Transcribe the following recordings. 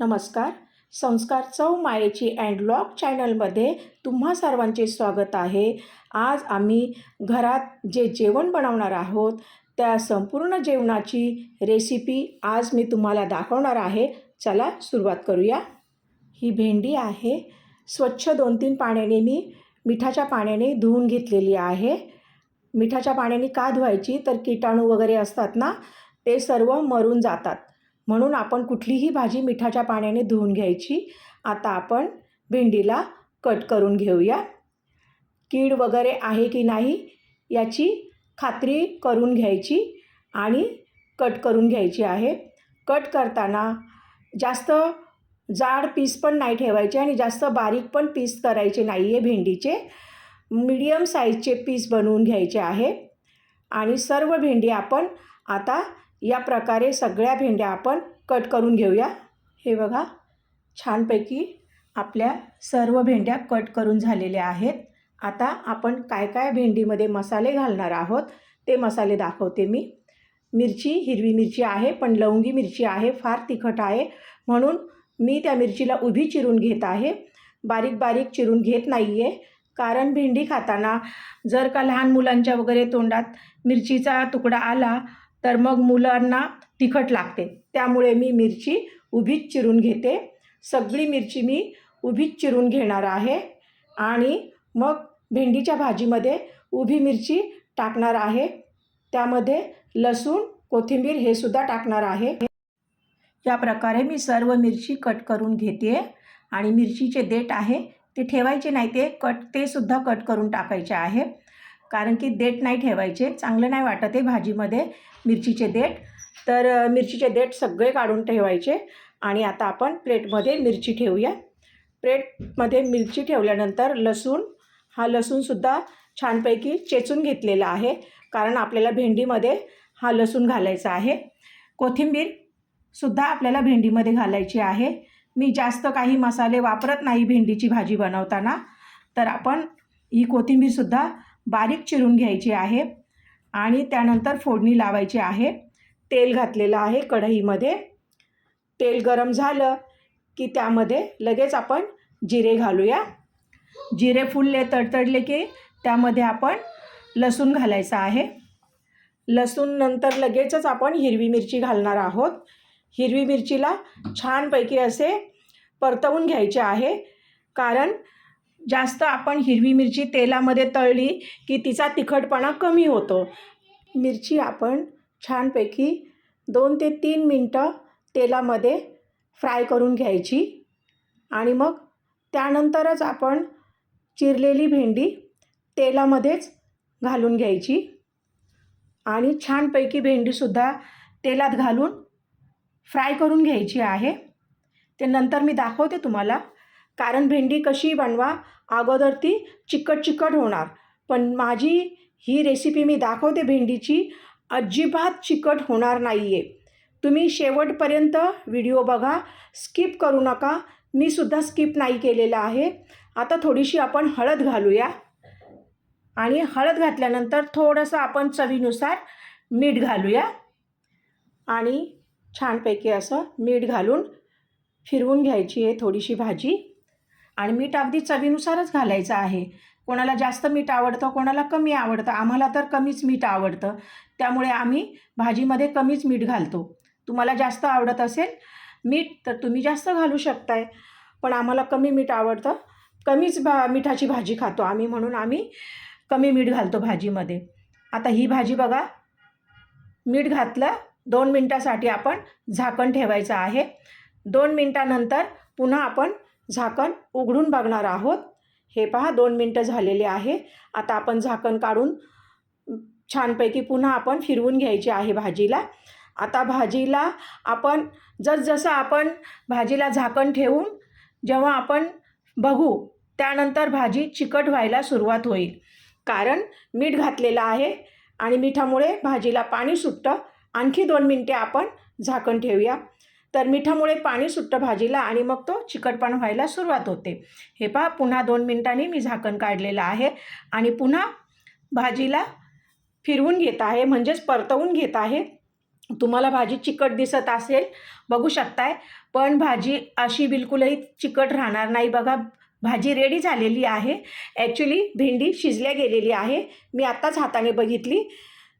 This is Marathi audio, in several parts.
नमस्कार. संस्कार चव मायेची अँड लॉक चॅनलमध्ये तुम्हा सर्वांचे स्वागत आहे. आज आम्ही घरात जे जेवण बनवणार आहोत त्या संपूर्ण जेवणाची रेसिपी आज मी तुम्हाला दाखवणार आहे. चला सुरुवात करूया. ही भेंडी आहे. स्वच्छ दोन तीन पाण्याने मी मिठाच्या पाण्याने धुवून घेतलेली आहे. मिठाच्या पाण्याने का धुवायची? तर किटाणू वगैरे असतात ना ते सर्व मरून जातात. म्हणून आपण कुठलीही भाजी मिठाच्या पाण्याने धुवून घ्यायची. आता आपण भेंडीला कट करून घेऊया. कीड वगैरे आहे की नाही याची खात्री करून घ्यायची आणि कट करून घ्यायची आहे. कट करताना जास्त जाड पीस पण नाही ठेवायचे आणि जास्त बारीक पण पीस करायचे नाही आहे भेंडीचे. मीडियम साईजचे पीस बनवून घ्यायचे आहे. आणि सर्व भेंडी आपण आता या प्रकारे सगळ्या भेंड्या आपण कट करून घेऊया. हे बघा छानपैकी आपल्या सर्व भेंड्या कट करून झालेल्या आहेत. आता आपण काय काय भेंडीमध्ये मसाले घालणार आहोत ते मसाले दाखवते मी. मिरची हिरवी मिरची आहे पण लवंगी मिरची आहे फार तिखट आहे. म्हणून मी त्या मिरचीला उभी चिरून घेत आहे. बारीक बारीक चिरून घेत नाही आहे कारण भेंडी खाताना जर का लहान मुलांच्या वगैरे तोंडात मिरचीचा तुकडा आला तर मग मुलांना तिखट लागते. त्यामुळे मी मिरची उभीच चिरून घेते. सगळी मिरची मी उभीच चिरून घेणार आहे. आणि मग भेंडीच्या भाजीमध्ये उभी मिरची टाकणार आहे. त्यामध्ये लसूण कोथिंबीर हे सुद्धा टाकणार आहे. या प्रकारे मी सर्व मिरची कट करून घेते. आणि मिरचीचे देठ आहे ते ठेवायचे नाही ते कट ते सुद्धा कट करून टाकायचे आहे. कारण की देठ नाही ठेवायचे चांगलं नाही वाटत आहे भाजीमध्ये मिरचीचे देठ. तर मिरचीचे देठ सगळे काढून ठेवायचे आणि आता आपण प्लेटमध्ये मिरची ठेवूया. प्लेटमध्ये मिरची ठेवल्यानंतर लसूण हा लसूणसुद्धा छानपैकी चेचून घेतलेला आहे. कारण आपल्याला भेंडीमध्ये हा लसूण घालायचा आहे. कोथिंबीरसुद्धा आपल्याला भेंडीमध्ये घालायची आहे. मी जास्त काही मसाले वापरत नाही भेंडीची भाजी बनवताना. तर आपण ही कोथिंबीरसुद्धा बारीक चिरून घ्यायची आहे आणि त्यानंतर फोडणी लावायची आहे. तेल घातलेलं आहे कढईमध्ये. तेल गरम झालं की त्यामध्ये लगेच आपण जिरे घालूया. जिरे फुलले तडतडले की त्यामध्ये आपण लसूण घालायचं आहे. लसूण नंतर लगेचच आपण हिरवी मिरची घालणार आहोत. हिरवी मिरचीला छानपैकी असे परतवून घ्यायचे आहे. कारण जास्त आपण हिरवी मिरची तेलामध्ये तळली की तिचा तिखटपणा कमी होतो. मिरची आपण छानपैकी दोन ते तीन मिनटं तेलामध्ये फ्राय करून घ्यायची आणि मग त्यानंतरच आपण चिरलेली भेंडी तेलामध्येच घालून घ्यायची. आणि छानपैकी भेंडीसुद्धा तेलात घालून फ्राय करून घ्यायची आहे. ते नंतर मी दाखवते तुम्हाला. कारण भेंडी कशी बनवा अगोदर ती चिकट चिकट होणार. पण माझी ही रेसिपी मी दाखवते भेंडीची अजिबात चिकट होणार नाही आहे तुम्ही शेवटपर्यंत व्हिडिओ बघा स्किप करू नका. मी सुद्धा स्किप नाही केलेला आहे. आता थोडीशी आपण हळद घालूया. आणि हळद घातल्यानंतर थोडंसं आपण चवीनुसार मीठ घालूया. आणि छानपैकी असं मीठ घालून फिरवून घ्यायची आहे थोडीशी भाजी. आणि मीठ अगदी चवीनुसारच घालायचं आहे. कोणाला जास्त मीठ आवडतं कोणाला कमी आवडतं आम्हाला तर कमीच मीठ आवडतं. त्यामुळे आम्ही भाजीमध्ये कमीच मीठ घालतो. तुम्हाला जास्त आवडत असेल मीठ तर तुम्ही जास्त घालू शकताय. पण आम्हाला कमी मीठ आवडतं. कमीच भा मिठाची भाजी खातो आम्ही म्हणून आम्ही कमी मीठ घालतो भाजीमध्ये. आता ही भाजी बघा. मीठ घातलं दोन मिनटासाठी आपण झाकण ठेवायचं आहे. दोन मिनटानंतर पुन्हा आपण झाकण उघडून बघणार आहोत. हे पहा दोन मिनटं झालेले आहे. आता आपण झाकण काढून छानपैकी पुन्हा आपण फिरवून घ्यायची आहे भाजीला. आता भाजीला आपण जसजसं आपण भाजीला झाकण ठेवून जेव्हा आपण बघू त्यानंतर भाजी चिकट व्हायला सुरुवात होईल. कारण मीठ घातलेलं आहे आणि मिठामुळे भाजीला पाणी सुटतं. आणखी दोन मिनटे आपण झाकण ठेवूया. तर मिठामुळे पाणी सुटतं भाजीला आणि मग तो चिकटपण व्हायला सुरुवात होते. हे पहा पुन्हा दोन मिनटांनी मी झाकण काढलेलं आहे आणि पुन्हा भाजीला फिरवून घेत आहे म्हणजेच परतवून घेत आहे. तुम्हाला भाजी चिकट दिसत असेल बघू शकताय. पण भाजी अशी बिलकुलही चिकट राहणार नाही. बघा भाजी रेडी झालेली आहे. ॲक्च्युली भेंडी शिजल्या गेलेली आहे. मी आत्ताच हाताने बघितली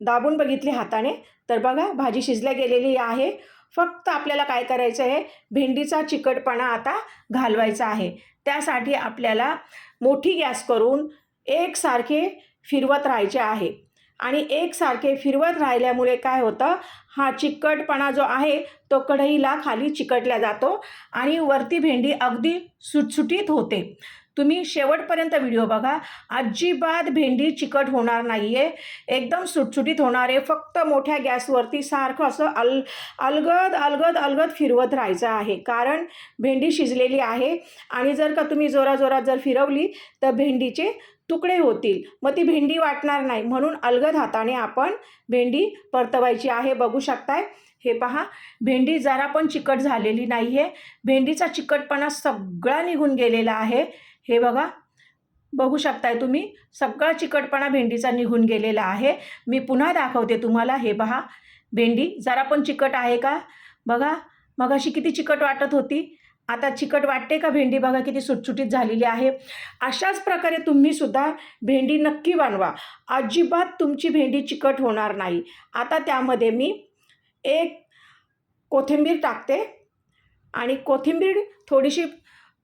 दाबून बघितली हाताने. तर बघा भाजी शिजल्या गेलेली आहे. फक्त आपल्याला काय करायचं आहे? भेंडीचा चिकटपणा आता घालवायचा आहे. त्यासाठी आपल्याला मोठी गॅस करून एकसारखे फिरवत राहायचे आहे. आणि एकसारखे फिरवत राहिल्यामुळे काय होतं? हा चिकटपणा जो आहे तो कढईला खाली चिकटला जातो आणि वरती भेंडी अगदी सुटसुटीत होते. तुम्ही शेवटपर्यंत व्हिडिओ बघा. अजिबात भेंडी चिकट होणार नाही आहे एकदम सुटसुटीत होणार आहे. फक्त मोठ्या गॅसवरती सारखं असं अल अलगद अलगद अलगद फिरवत राहायचं आहे. कारण भेंडी शिजलेली आहे आणि जर का तुम्ही जोराजोरात जर फिरवली तर भेंडीचे तुकडे होतील. मग ती भेंडी वाटणार नाही. म्हणून अलगद हाताने आपण भेंडी परतवायची आहे. बघू शकताय. हे पहा. भेंडी जरा पण चिकट झालेली नाही आहे भेंडीचा चिकटपणा सगळा निघून गेलेला आहे. हे बघा. बघू शकताय तुम्ही सगळा चिकटपणा भेंडीचा निघून गेलेला आहे. मी पुन्हा दाखवते तुम्हाला हे पहा. भेंडी जरा पण चिकट आहे का? बघा मग अशी किती चिकट वाटत होती. आता चिकट वाटते का भेंडी? बघा किती सुटसुटीत झालेली आहे. अशाच प्रकारे तुम्हीसुद्धा भेंडी नक्की बनवा. अजिबात तुमची भेंडी चिकट होणार नाही. आता त्यामध्ये मी एक कोथिंबीर टाकते. आणि कोथिंबीर थोडीशी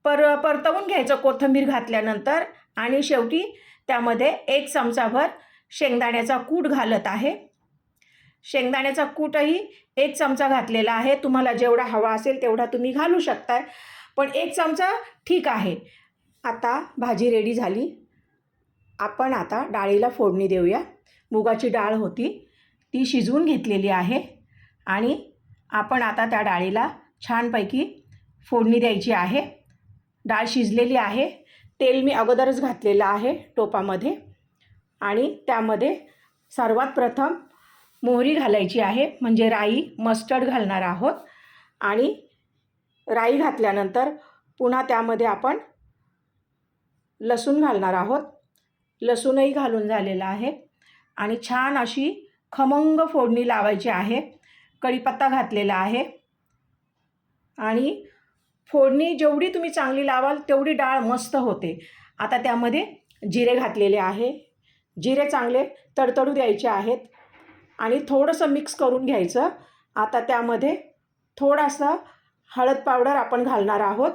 पर परतवून घ्यायचं कोथिंबीर घातल्यानंतर आणि शेवटी त्यामध्ये एक चमचाभर शेंगदाण्याचा कूट घालत आहे. शेंगदाण्याचा कूटही एक चमचा घातलेला आहे. तुम्हाला जेवढा हवा असेल तेवढा तुम्ही घालू शकताय. पण एक चमचा ठीक आहे. आता भाजी रेडी झाली. आपण आता डाळीला फोडणी देऊया. मुगाची डाळ होती. ती शिजवून घेतलेली आहे. आणि आपण आता त्या डाळीला छानपैकी फोडणी द्यायची आहे. डाळ शिजलेली आहे. तेल मी अगोदरच घातलेलं आहे टोपामध्ये. आणि त्यामध्ये सर्वात प्रथम मोहरी घालायची आहे. म्हणजे राई मस्टर्ड घालणार आहोत. आणि राई घातल्यानंतर पुन्हा त्यामध्ये आपण लसूण घालणार आहोत. लसूणही घालून झालेलं आहे. आणि छान अशी खमंग फोडणी लावायची आहे. कढीपत्ता घातलेला आहे. आणि फोडणी जेवढी तुम्ही चांगली लावाल तेवढी डाळ मस्त होते. आता त्यामध्ये जिरे घातलेले आहे. जिरे चांगले तडतडू द्यायचे आहेत. आणि थोडंसं मिक्स करून घ्यायचं. आता त्यामध्ये थोडासा हळद पावडर आपण घालणार आहोत.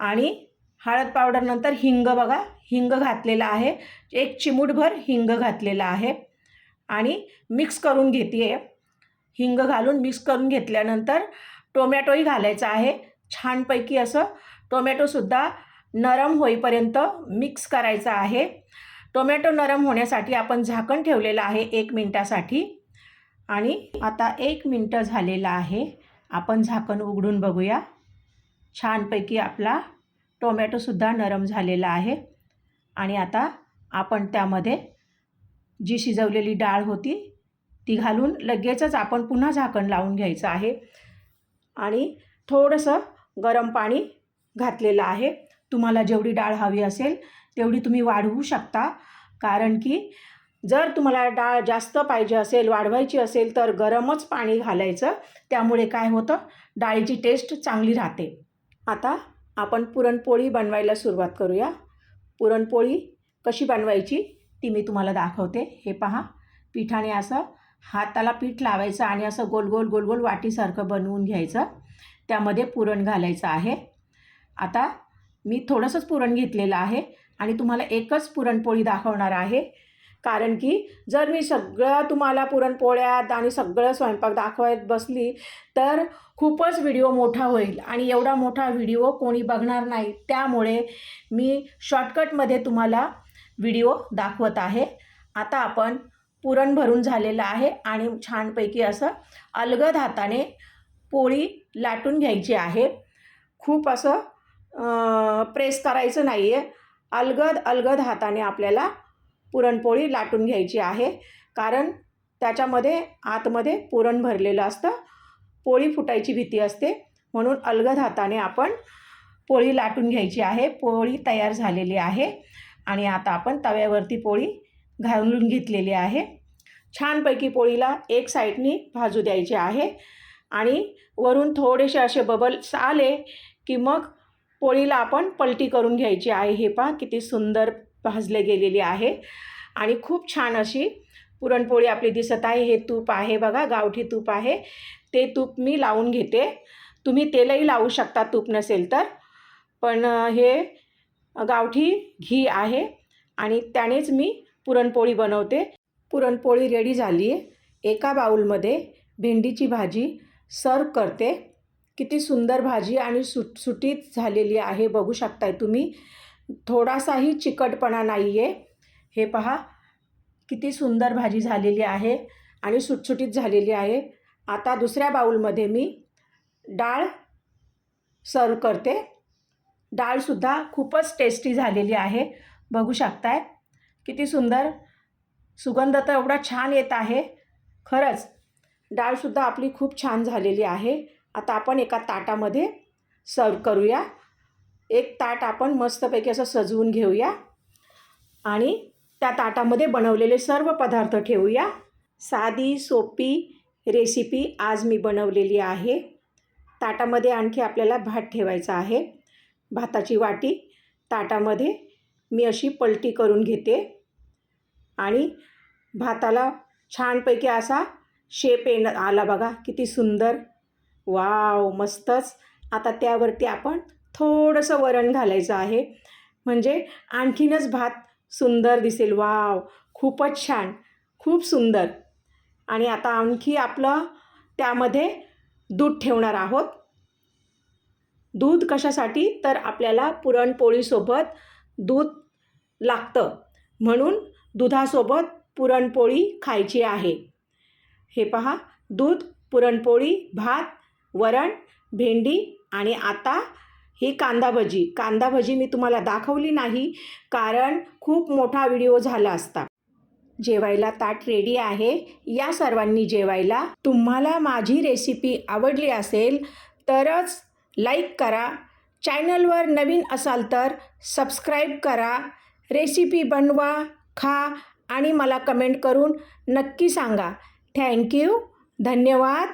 आणि हळद पावडरनंतर हिंग बघा हिंग घातलेला आहे. एक चिमूटभर हिंग घातलेला आहे. आणि मिक्स करून घेते. आहे हिंग घालून मिक्स करून घेतल्यानंतर टोमॅटोही घालायचा आहे. छानपैकी असं टोमॅटोसुद्धा नरम होईपर्यंत मिक्स करायचं आहे. टोमॅटो नरम होण्यासाठी आपण झाकण ठेवलेलं आहे एक मिनटासाठी. आणि आता एक मिनटं झालेलं आहे. आपण झाकण उघडून बघूया. छानपैकी आपला टोमॅटोसुद्धा नरम झालेला आहे. आणि आता आपण त्यामध्ये जी शिजवलेली डाळ होती ती घालून लगेचच आपण पुन्हा झाकण लावून घ्यायचं आहे. आणि थोडंसं गरम पाणी घातलेलं आहे. तुम्हाला जेवढी डाळ हवी असेल तेवढी तुम्ही वाढवू शकता. कारण की जर तुम्हाला डाळ जास्त पाहिजे असेल वाढवायची असेल तर गरमच पाणी घालायचं. त्यामुळे काय होतं? डाळीची टेस्ट चांगली राहते. आता आपण पुरणपोळी बनवायला सुरुवात करूया. पुरणपोळी कशी बनवायची? ती मी तुम्हाला दाखवते. हे पहा. पिठाने असं हाताला पीठ लावायचं आणि असं गोल गोल गोल गोल वाटीसारखं बनवून घ्यायचं. त्यामध्ये पुरण घालायचं आहे. आता मी थोडंसंच पुरण घेतलेलं आहे आणि तुम्हाला एकच पुरणपोळी दाखवणार आहे. कारण की जर मी सगळं तुम्हाला पुरणपोळ्यात आणि सगळं स्वयंपाक दाखवत बसली तर खूपच व्हिडिओ मोठा होईल आणि एवढा मोठा व्हिडिओ कोणी बघणार नाही. त्यामुळे मी शॉर्टकटमध्ये तुम्हाला व्हिडिओ दाखवत आहे. आता आपण पुरण भरून झालेलं आहे आणि छानपैकी असं अलगद हाताने पोळी लाटून घ्यायची आहे. खूप असं प्रेस करायचं नाही आहे अलगद अलगद हाताने आपल्याला पुरणपोळी लाटून घ्यायची आहे. कारण त्याच्यामध्ये आतमध्ये पुरण भरलेलं असतं. पोळी फुटायची भीती असते. म्हणून अलगद हाताने आपण पोळी लाटून घ्यायची आहे. पोळी तयार झालेली आहे. आणि आता आपण तव्यावरती पोळी घालून घेतलेली आहे. छानपैकी पोळीला एक साईडनी भाजू द्यायची आहे. आणि वरून थोडेसे असे बबल्स आले की मग पोळीला आपण पलटी करून घ्यायची आहे. हे पहा किती सुंदर भाजले गेलेली आहे. आणि खूप छान अशी पुरणपोळी आपली दिसत आहे. हे तूप आहे बघा गावठी तूप आहे. ते तूप मी लावून घेते. तुम्ही तेलही लावू शकता तूप नसेल तर. पण हे गावठी घी आहे आणि त्यानेच मी पुरणपोळी बनवते. पुरणपोळी रेडी झाली आहे एका बाऊलमध्ये भेंडीची भाजी सर्व करते. किती सुंदर भाजी आणि सुट सुटीत झालेली आहे बघू शकताय तुम्ही. थोडासाही चिकटपणा नाही आहे हे पहा किती सुंदर भाजी झालेली आहे आणि सुटसुटीत झालेली आहे. आता दुसऱ्या बाऊलमध्ये मी डाळ सर्व करते. डाळसुद्धा खूपच टेस्टी झालेली आहे. बघू शकताय. किती सुंदर. सुगंध तर एवढा छान येत आहे. खरंच डाळसुद्धा आपली खूप छान झालेली आहे. आता आपण एका ताटामध्ये सर्व करूया. एक ताट आपण मस्तपैकी असं सजवून घेऊया. आणि त्या ताटामध्ये बनवलेले सर्व पदार्थ ठेवूया. साधी सोपी रेसिपी आज मी बनवलेली आहे. ताटामध्ये आणखी आपल्याला भात ठेवायचा आहे. भाताची वाटी ताटामध्ये मी अशी पलटी करून घेते. आणि भाताला छानपैकी असा शेप येणं आला बघा किती सुंदर. वाव मस्तच. आता त्यावरती आपण थोडंसं वरण घालायचं आहे. म्हणजे आणखीनच भात सुंदर दिसेल. वाव खूपच छान. खूप सुंदर. आणि आता आणखी आपलं त्यामध्ये दूध ठेवणार आहोत. दूध कशासाठी? तर आपल्याला पुरणपोळीसोबत दूध लागतं. म्हणून दुधासोबत पुरणपोळी खायची आहे. हे पहा दूध पुरणपोळी भात वरण भेंडी आणि आता ही कांदा भजी. कांदा भजी मी तुम्हाला दाखवली नाही कारण खूप मोठा व्हिडिओ झाला असता. जेवायला ताट रेडी आहे. या सर्वांनी जेवायला. तुम्हाला माझी रेसिपी आवडली असेल तरच लाईक करा. चॅनलवर नवीन असाल तर सबस्क्राईब करा. रेसिपी बनवा खा आणि मला कमेंट करून नक्की सांगा. थँक्यू धन्यवाद.